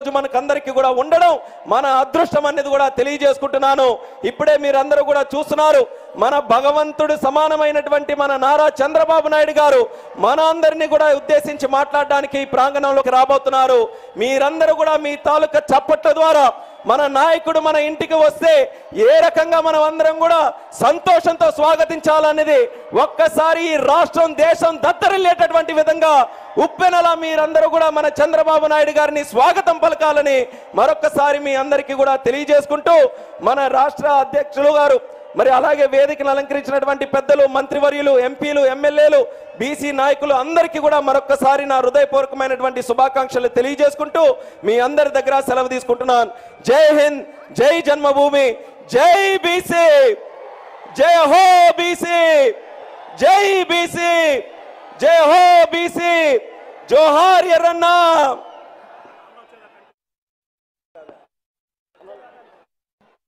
రోజు మనకందరికీ కూడా ఉండడం మన అదృష్టం అనేది కూడా తెలియజేసుకుంటున్నాను. ఇప్పుడే మీరందరూ కూడా చూస్తున్నారు మన భగవంతుడు సమానమైనటువంటి మన నారా చంద్రబాబు నాయుడు గారు మన అందరినీ కూడా ఉద్దేశించి మాట్లాడడానికి ఈ ప్రాంగణంలోకి రాబోతున్నారు. మీరందరూ కూడా మీ తాలూకా చప్పట్ల ద్వారా మన నాయకుడు మన ఇంటికి వస్తే ఏ రకంగా మనం అందరం కూడా సంతోషంతో స్వాగతించాలనేది ఒక్కసారి ఈ రాష్ట్రం దేశం దత్తరిల్లేటటువంటి విధంగా ఉప్పెనలా మీరందరూ కూడా మన చంద్రబాబు నాయుడు గారిని స్వాగతం పలకాలని మరొక్కసారి మీ అందరికీ కూడా తెలియజేసుకుంటూ మన రాష్ట్ర అధ్యక్షులు గారు మరి అలాగే వేదికను అలంకరించినటువంటి పెద్దలు మంత్రివర్యులు ఎంపీలు ఎమ్మెల్యేలు బీసీ నాయకులు అందరికీ కూడా మరొక్కసారి నా హృదయపూర్వకమైనటువంటి శుభాకాంక్షలు తెలియజేసుకుంటూ మీ అందరి దగ్గర సెలవు తీసుకుంటున్నాను. జై హింద్ జై జన్మభూమి జై బీసీ జై హో బీసీ జై బీసీ జై హో బీసీ. జోహార్ ఎర్రన్నా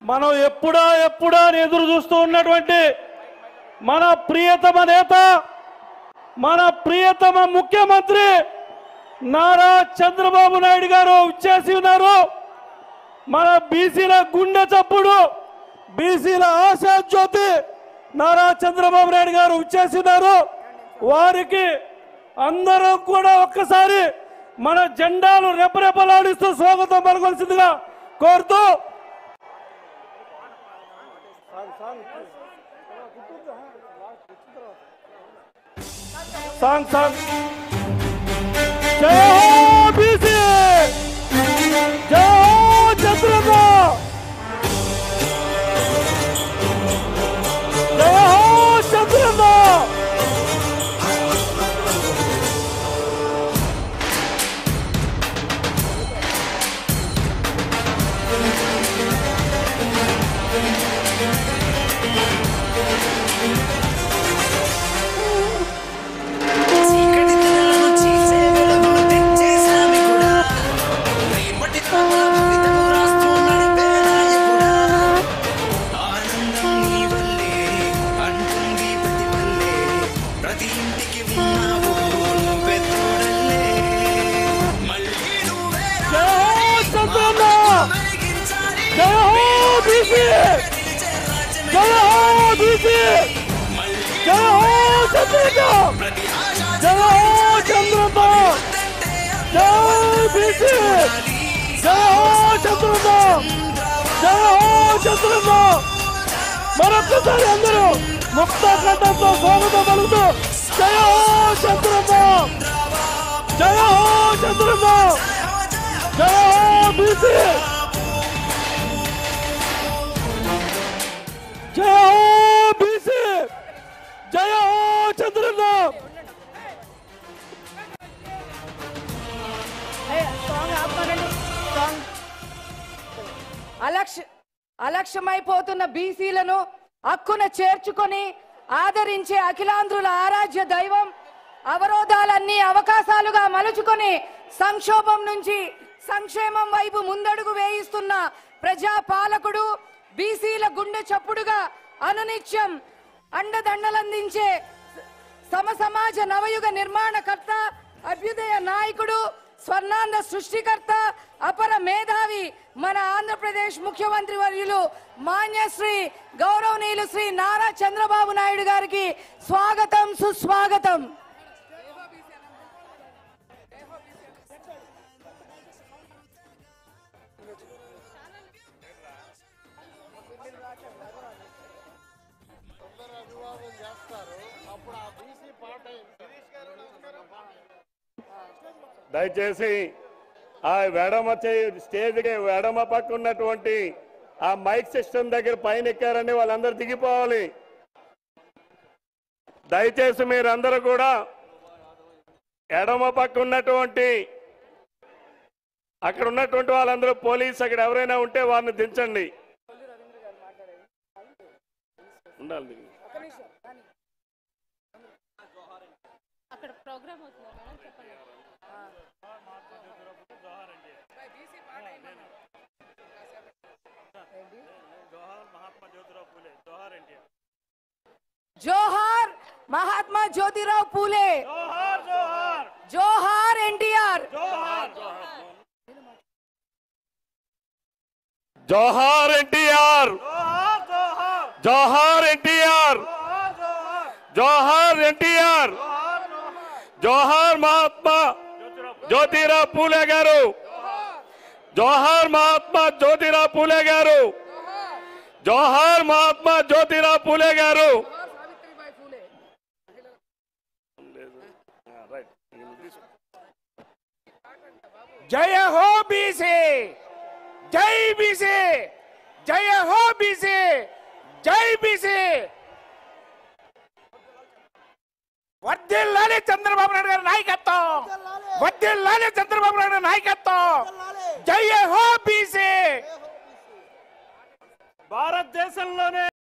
మనం ఎప్పుడా ఎప్పుడా అని ఎదురు చూస్తూ ఉన్నటువంటి మన ప్రియతమ నేత మన ప్రియతమ ముఖ్యమంత్రి నారా చంద్రబాబు నాయుడు గారు ఇచ్చేసి ఉన్నారు. మన బీసీల గుండె చప్పుడు బీసీల ఆశా జ్యోతి నారా చంద్రబాబు నాయుడు గారు ఇచ్చేసి ఉన్నారు. వారికి అందరూ కూడా ఒక్కసారి మన జెండాలు రెపరెపలాడిస్తూ స్వాగతం పలకొలసిందిగా కోరుతూ సాంగ్ సాంగ్. జై బీసీ గెలిచే హో బీసీ మళ్ళీ హో చంద్రబాబు! ప్రతి హో చంద్రబాబు! తంటే బీసీ హో చంద్రబాబు హో చంద్రబాబు మరొక్కసారి అందరూ ముక్త కంఠంతో స్వాగతం పలుకుతూ జయ హో చంద్రబాబు జయ హో చంద్రబాబు జయ హో బీసీ! అలక్ష అలక్ష్యమైపోతున్న బీసీలను హక్కున చేర్చుకొని ఆదరించే అఖిలాంధ్రుల ఆరాధ్య దైవం అవరోధాలన్నీ అవకాశాలుగా మలుచుకొని సంక్షోభం నుంచి సంక్షేమం వైపు ముందడుగు వేయిస్తున్న ప్రజా పాలకుడు బీసీల గుండె చప్పుడుగా అనునిత్యం అండదండలందించే సమసమాజ నవయుగ నిర్మాణకర్త అభ్యుదయ నాయకుడు స్వర్ణాంద సృష్టికర్త అపర మేధావి మన ఆంధ్రప్రదేశ్ ముఖ్యమంత్రి వర్యులు మాన్యశ్రీ గౌరవనీయులు శ్రీ నారా చంద్రబాబు నాయుడు గారికి స్వాగతం సుస్వాగతం. దయచేసి ఆ ఎడమ స్టేజ్కి ఎడమ పక్క ఉన్నటువంటి ఆ మైక్ సిస్టమ్ దగ్గర పైన ఎక్కారని వాళ్ళందరూ దిగిపోవాలి. దయచేసి మీరందరూ కూడా ఎడమ పక్క ఉన్నటువంటి అక్కడ ఉన్నటువంటి వాళ్ళందరూ పోలీస్ అక్కడ ఎవరైనా ఉంటే వారిని దించండి. ఉండాలి అక్కడ ప్రోగ్రామ్ మేడం చెప్పండి జోహార్ మహాత్మా జ్యోతిరావు పూలే జోహార్ ఎన్టీఆర్ జోహార్ ఎన్టీఆర్ జోహార్ ఎన్టీఆర్ జోహార్ ఎన్టీఆర్ జోహార్ మహాత్మా జ్యోతిరావు పూలే గారు జోహార్ మహాత్మా జ్యోతిరావు పూలే గారు జోహార్ మహాత్మా జ్యోతిరావు పూలే గారు జయ హో బీసీ జై బీసీ జయ హో బీసీ జై బీసీ వర్ధిల్లాలి చంద్రబాబు నాయుడు గారి నాయకత్వం వర్ధిల్లాలి చంద్రబాబు నాయుడు గారి నాయకత్వం జయ హో బీసీ భారతదేశంలోనే